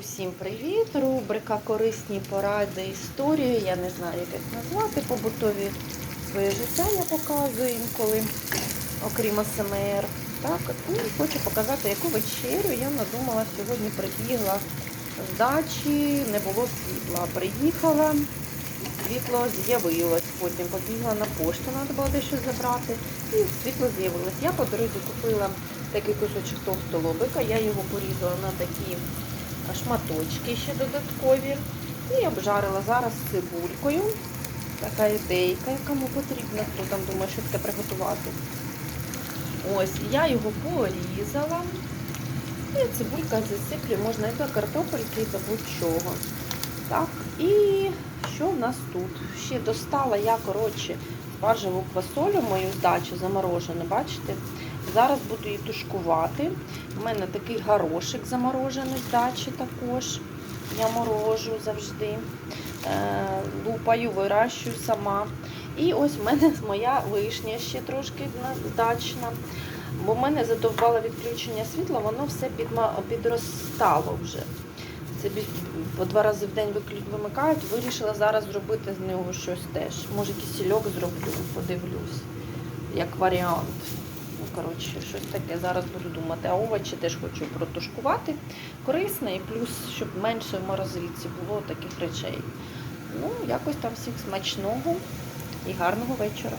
Усім привіт! Рубрика Корисні поради історії. Я не знаю, як їх назвати. Побутові своє життя я показую інколи, окрім АСМР. Так, і хочу показати, яку вечерю я надумала сьогодні. Прибігла з дачі, не було світла. Приїхала, світло з'явилось. Потім побігла на пошту, треба було дещо забрати. І світло з'явилось. Я по дорозі купила такий кусочок товстого лобика, я його порізала на такі шматочки ще додаткові. І обжарила зараз цибулькою. Така ідейка, кому потрібна, хто там думає, що таке приготувати. Ось, я його порізала. І цибулька засиплю, можна і до картопельки, і до будь-чого. Так, і що в нас тут? Ще достала я, коротше, спаржеву квасолю мою з дачі заморожену, бачите? Зараз буду її тушкувати. У мене такий горошик заморожений з також. Я морожу завжди. Е, лупаю, вирощую сама. І ось в мене моя вишня ще трошки дачна. Бо в мене задовбало відключення світла, воно все підростало вже. Це по два рази в день вимикають. Вирішила зараз зробити з нього щось теж. Може, кисельок зроблю, подивлюсь, як варіант. Ну, коротше, щось таке зараз буду думати. А овочі теж хочу протушкувати. Корисне і плюс, щоб менше в морозильці було таких речей. Ну, якось там всіх смачного і гарного вечора.